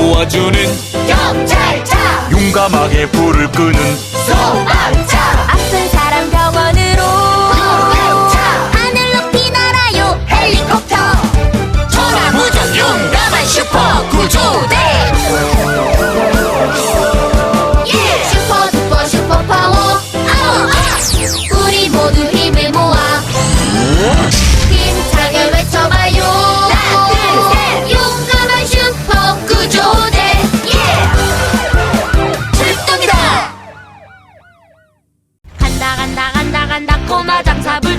도와주는 경찰차! 용감하게 불을 끄는 소방차! 아픈 사람 병원으로 구급차! 하늘 높이 날아요. 헬리콥터! 천하무적 용감한 슈퍼 구조대 간다 간다. 간다 간다 꼬마 장사 불